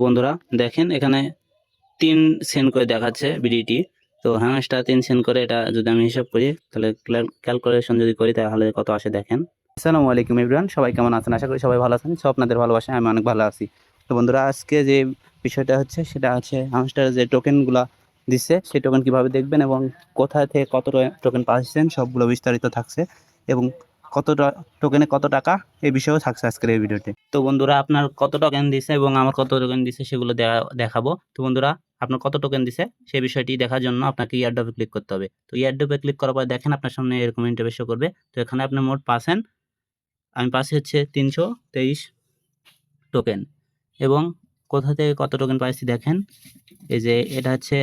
বন্ধুরা, দেখেন এখানে তিন সেন্ট করে দেখাচ্ছে বিডিটি তো হ্যামাসটা তিন সেন্ট করে এটা যদি আমি হিসাব করি, তাহলে ক্যালকুলেশন যদি করি, তাহলে কত আসে দেখেন। আসসালামু আলাইকুম ইমরান সবাই কেমন আছেন? আশা করি সবাই ভালো আছেন। সব আপনাদের ভালোবাসায় আমি অনেক ভালো আছি। তো বন্ধুরা, আজকে যে বিষয়টা হচ্ছে, সেটা হচ্ছে হ্যামাসটার যে টোকেনগুলো দিচ্ছে সেই টোকেন কীভাবে দেখবেন এবং কোথা থেকে কত টোকেন পাচ্ছেন সবগুলো বিস্তারিত থাকছে এবং কত টোকেনে কত টাকা? এই বিষয়েও থাকছে আজকের এই ভিডিওতে। তো বন্ধুরা, আপনার কত টোকেন দিছে এবং আমার কত টোকেন দিছে সেগুলো দেখা- দেখাবো। তো বন্ধুরা, আপনার কত টোকেন দিছে সেই বিষয়টি দেখার জন্য আপনাকে ইয়ারডপে ক্লিক করতে হবে। তো ইয়ারডপে ক্লিক করার পর দেখেন আপনার সামনে এরকম ইন্টারভেস শো করবে। তো এখানে আপনি মোট পাচ্ছেন, আমি পাচ্ছি হচ্ছে তিনশো তেইশ টোকেন এবং কোথা থেকে কত টোকেন পাইছি দেখেন, এই যে এটা হচ্ছে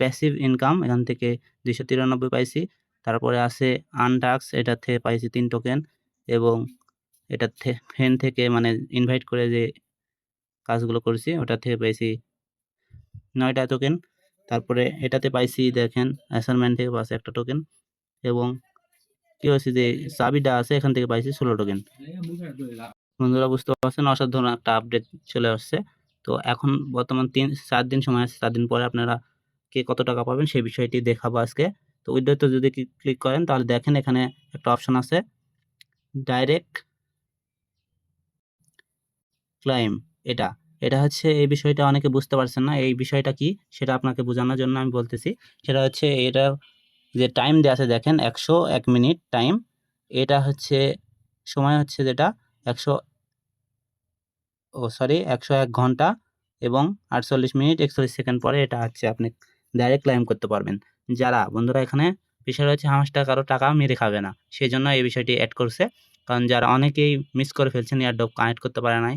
প্যাসিভ ইনকাম এখান থেকে দুশো তিরানব্বই পাইছি। তারপরে আছে আনটাক্স এটা থেকে পাইছি তিন টোকেন এবং এটা ফেন থেকে মানে ইনভাইট করে যে কাজগুলো করেছি, ওটা থেকে পাইছি নয়টা টোকেন তারপরে এটাতে পাইছি দেখেন অ্যাসাইনমেন্ট থেকে পাইছি একটা টোকেন এবং কি হচ্ছে যে চাবিটা আছে, এখান থেকে পাইছি ষোলো টোকেন বন্ধুরা বুঝতে পারছেন, অসাধারণ একটা আপডেট চলে আসছে। তো এখন বর্তমান তিন চার দিন সময় আছে চার দিন পরে আপনারা কে কত টাকা পাবেন সেই বিষয়টি দেখাবো আজকে। তো উইডোতে যদি ক্লিক করেন তাহলে দেখেন এখানে একটা অপশন আছে। ডাইরেক্ট ক্লাইম, এটা। এটা হচ্ছে এই বিষয়টা অনেকে বুঝতে পারছেন না। এই বিষয়টা কি? সেটা আপনাকে বোঝানোর জন্য আমি বলতেছি। সেটা হচ্ছে এটা যে টাইম দেওয়া আছে, দেখেন একশো এক মিনিট টাইম। এটা হচ্ছে সময় হচ্ছে যেটা? একশো ও সরি, একশো এক ঘণ্টা এবং আটচল্লিশ মিনিট একচল্লিশ সেকেন্ড পরে এটা হচ্ছে আপনি ডাইরেক্ট ক্লাইম করতে পারবেন। যারা, বন্ধুরা এখানে বিষয়টা হচ্ছে হামাসটা কারও টাকা মেরে খাবে না। সেই জন্য এই বিষয়টি অ্যাড করছে। কারণ যারা অনেকেই মিস করে ফেলছেন এয়ারডপ কানেক্ট করতে পারে নাই,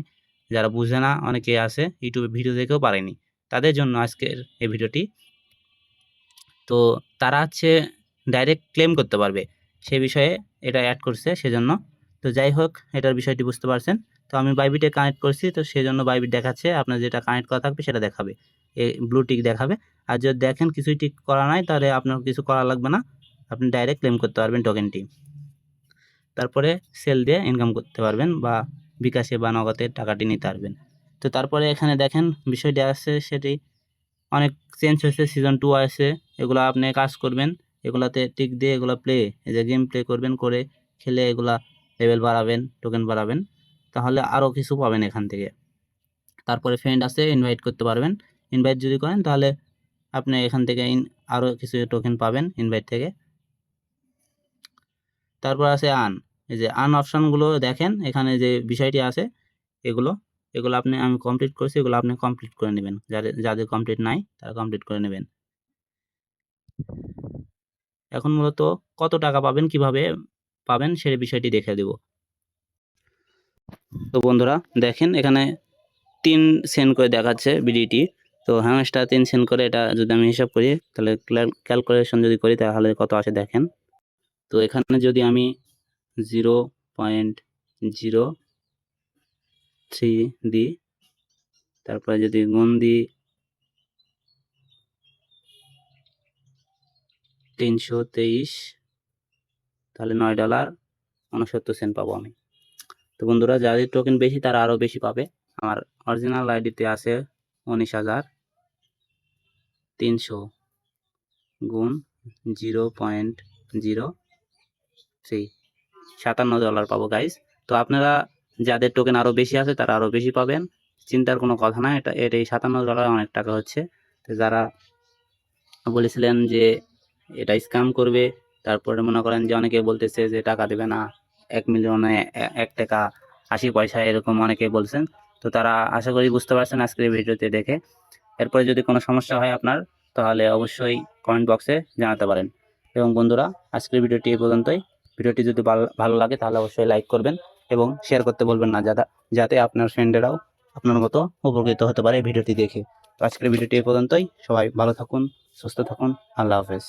যারা বুঝে না, অনেকেই আছে ইউটিউবে ভিডিও দেখেও পারেনি। তাদের জন্য আজকের এই ভিডিওটি। তো তারা হচ্ছে ডাইরেক্ট ক্লেম করতে পারবে। সেই বিষয়ে এটা অ্যাড করছে, সেজন্য। তো যাই হোক, এটার বিষয়টি বুঝতে পারছেন। তো আমি বাইবিটে কানেক্ট করছি, তো সেই জন্য বাইবিট দেখাচ্ছে। আপনার যেটা কানেক্ট করা থাকবে সেটা দেখাবে। ব্লু টিক দেখাবে। আর যদি দেখেন কিছুই টিক করা নাই, তাহলে আপনার কিছু করা লাগবে না। আপনি ডাইরেক্ট ক্লেম করতে পারবেন টোকেনটি তারপরে সেল দিয়ে ইনকাম করতে পারবেন বা বিকাশে বা নগদে টাকাটি নিতে পারবেন। তো তারপরে এখানে দেখেন বিষয়টি আসছে সেটি অনেক চেঞ্জ হয়েছে সিজন টু আসে এগুলো আপনি কাজ করবেন, এগুলাতে টিক দিয়ে এগুলো প্লে এই যে গেম প্লে করবেন, করে খেলে এগুলা লেভেল বাড়াবেন টোকেন বাড়াবেন। তাহলে আরও কিছু পাবেন এখান থেকে। তারপরে ফ্রেন্ড আছে ইনভাইট করতে পারবেন। ইনভাইট যদি করেন, তাহলে আপনি এখান থেকে ইন আরও কিছু টোকেন পাবেন ইনভাইট থেকে। তারপর আছে আন এই যে আন অপশানগুলো দেখেন, এখানে যে বিষয়টি আছে, এগুলো এগুলো আপনি, আমি কমপ্লিট করছি, এগুলো আপনি কমপ্লিট করে নেবেন। যাদের যাদের কমপ্লিট নাই, তারা কমপ্লিট করে নেবেন। এখন মূলত কত টাকা পাবেন, কীভাবে পাবেন, সেই বিষয়টি দেখে দেব। তো বন্ধুরা, দেখেন এখানে তিন সেন্ট করে দেখাচ্ছে বিডিটি তো হ্যামাসটা তিন সেন্ট করে এটা যদি আমি হিসাব করি, তাহলে ক্যালকুলেশন যদি করি, তাহলে কত আসে দেখেন? তো এখানে যদি আমি জিরো পয়েন্ট জিরো থ্রি দিই তারপরে যদি গুণ দিই তিনশো তেইশ, তাহলে নয় ডলার উনসত্তর সেন্ট পাবো আমি। তো বন্ধুরা, যাদের টোকেন বেশি, তারা আরও বেশি পাবে। আমার অরিজিনাল আইডিতে আছে উনিশ হাজার। তিনশো গুণ জিরো পয়েন্ট জিরো থ্রি। সাতান্ন ডলার পাবো গাইজ তো আপনারা যাদের টোকেন আরও বেশি আছে, তারা আরও বেশি পাবেন। চিন্তার কোনো কথা না এটা এর এই সাতান্ন ডলার অনেক টাকা হচ্ছে। তো যারা বলেছিলেন যে এটা স্ক্যাম করবে, তারপরে মনে করেন যে অনেকে বলতেছে যে টাকা দেবে না, এক মিলিয়নে এক টাকা আশি পয়সা, এরকম অনেকে বলছেন। তো তারা আশা করি বুঝতে পারছেন আজকের ভিডিওতে দেখে। এরপরে যদি কোনো সমস্যা হয় আপনার, তাহলে অবশ্যই কমেন্ট বক্সে জানাতে পারেন। এবং বন্ধুরা, আজকের ভিডিওটি এই পর্যন্তই। ভিডিওটি যদি ভালো লাগে, তাহলে অবশ্যই লাইক করবেন এবং শেয়ার করতে বলবেন না যাতে যাতে আপনার ফ্রেন্ডেরাও আপনার মতো উপকৃত হতে পারে ভিডিওটি দেখে। তো আজকের ভিডিওটি এই পর্যন্তই। সবাই ভালো থাকুন, সুস্থ থাকুন। আল্লাহ হাফেজ।